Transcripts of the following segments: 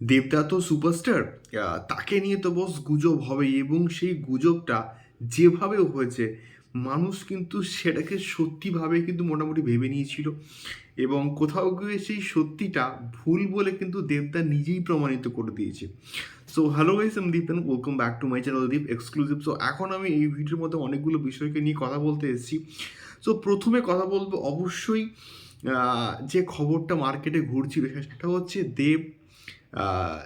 দেবদা তো সুপারস্টার তাকে নিয়ে তো বস গুজব হবেই এবং সেই গুজবটা যেভাবে হয়েছে, মানুষ কিন্তু সেটাকে সত্যিভাবে কিন্তু মোটামুটি ভেবে নিয়েছিল এবং কোথাও গিয়ে সেই সত্যিটা ভুল বলে কিন্তু দেবদা নিজেই প্রমাণিত করে দিয়েছে। সো হ্যালো গাইস আমি Dipen welcome back to my channel Deep exclusive so এখন আমি এই ভিডিওর মধ্যে অনেকগুলো বিষয়কে নিয়ে কথা বলতে এসেছি। সো প্রথমে কথা বলব অবশ্যই যে খবরটা মার্কেটে ঘুরছিল সেটা হচ্ছে দেব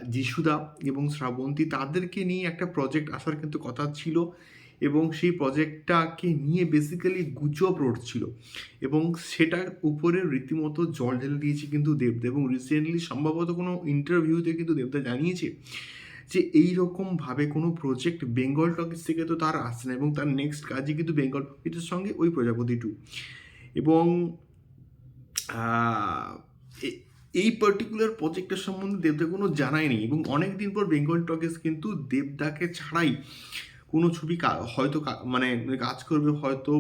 যিশুদা এবং শ্রাবন্তী তাদেরকে নিয়ে একটা প্রজেক্ট আসার কিন্তু কথা ছিল এবং সেই প্রজেক্টটাকে নিয়ে বেসিক্যালি গুজব রটছিল এবং সেটার উপরে রীতিমতো জল ঢেলে দিয়েছে কিন্তু দেবদা এবং রিসেন্টলি সম্ভবত কোনো ইন্টারভিউতে কিন্তু দেবদা জানিয়েছে যে এই রকমভাবে কোনো প্রজেক্ট বেঙ্গল টকিজ থেকে তো তার আসছে না এবং তার নেক্সট কাজই কিন্তু বেঙ্গল টকিজের সঙ্গে ওই প্রজাপতি টু এবং এই পার্টিকুলার প্রজেক্টের সম্বন্ধে দেবদা কোনো জানাই নেই এবং অনেক দিন পর বেঙ্গল টকিজ কিন্তু দেবদাকে ছাড়াই কোনো ছবি হয়তো মানে কাজ করবে, হয়তো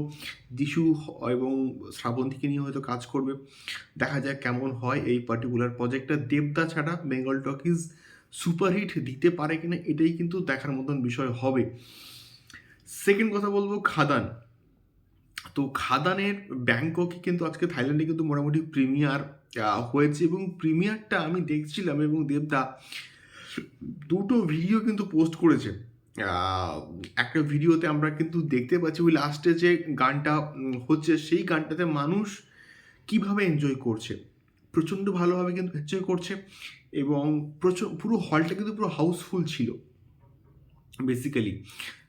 যিশু এবং শ্রাবন্তীকে নিয়ে হয়তো কাজ করবে। দেখা যাক কেমন হয় এই পার্টিকুলার প্রজেক্টটা দেবদা ছাড়া বেঙ্গল টকিজ সুপারহিট দিতে পারে কিনা এটাই কিন্তু দেখার মতন বিষয় হবে। সেকেন্ড কথা বলব খাদান। তো খাদানের ব্যাংককে কিন্তু আজকে থাইল্যান্ডে কিন্তু মোটামুটি প্রিমিয়ার হয়েছে এবং প্রিমিয়ারটা আমি দেখছিলাম এবং দেবদা দুটো ভিডিও কিন্তু পোস্ট করেছে। একটা ভিডিওতে আমরা কিন্তু দেখতে পাচ্ছি ওই লাস্টে যে গানটা হচ্ছে সেই গানটাতে মানুষ কীভাবে এনজয় করছে। প্রচণ্ড ভালোভাবে কিন্তু এনজয় করছে এবং প্রচুর পুরো হলটা কিন্তু পুরো হাউসফুল ছিল। বেসিক্যালি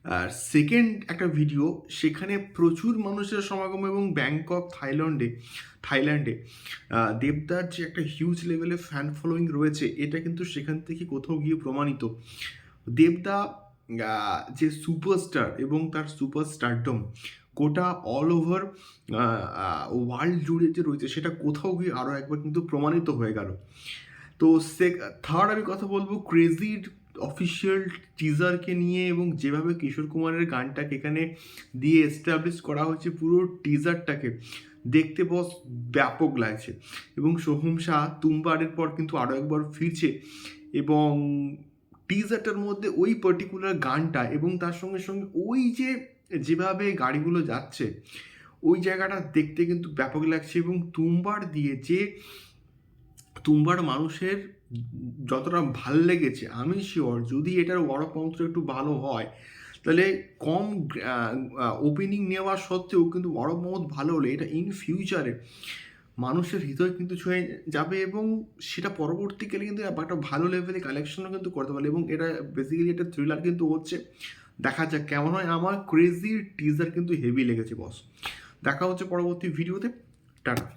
আর সেকেন্ড একটা ভিডিও সেখানে প্রচুর মানুষের সমাগম এবং ব্যাংকক থাইল্যান্ডে থাইল্যান্ডে দেবদার যে একটা হিউজ লেভেলে ফ্যান ফলোয়িং রয়েছে, এটা কিন্তু সেখান থেকে কোথাও গিয়ে প্রমাণিত। দেবদা যে সুপারস্টার এবং তার সুপারস্টারডম গোটা অল ওভার ওয়ার্ল্ড জুড়ে যে রয়েছে, সেটা কোথাও গিয়ে আরও একবার কিন্তু প্রমাণিত হয়ে গেল। তো সে থার্ড আমি কথা বলব ক্রেজির অফিসিয়াল টিজারকে নিয়ে এবং যেভাবে কিশোর কুমারের গানটাকে এখানে দিয়ে এস্টাবলিশ করা হয়েছে, পুরো টিজারটাকে দেখতে বস ব্যাপক লাগছে। এবং সোহম শাহ তুমবারের পর কিন্তু আরও একবার ফিরছে এবং টিজারটার মধ্যে ওই পার্টিকুলার গানটা এবং তার সঙ্গে সঙ্গে ওই যে যেভাবে গাড়িগুলো যাচ্ছে, ওই জায়গাটা দেখতে কিন্তু ব্যাপক লাগছে এবং তুমবার দিয়ে যে তুমবার মানুষের যতটা ভালো লেগেছে, আমি শিওর যদি এটার ওয়ারপন্ত্র একটু ভালো হয়, তাহলে কম ওপেনিং নেওয়া সত্ত্বেও কিন্তু ওয়ারপমত ভালো হলে এটা ইন ফিউচারে মানুষের হৃদয় কিন্তু ছুঁয়ে যাবে এবং সেটা পরবর্তীকালে কিন্তু একটা ভালো লেভেলে কালেকশনও কিন্তু করতে পারবে এবং এটা বেসিক্যালি একটা থ্রিলার কিন্তু হচ্ছে। দেখা যাক কেমন হয়। আমার ক্রেজি টিজার কিন্তু হেভি লেগেছে বস দেখা হচ্ছে পরবর্তী ভিডিওতে টাটা।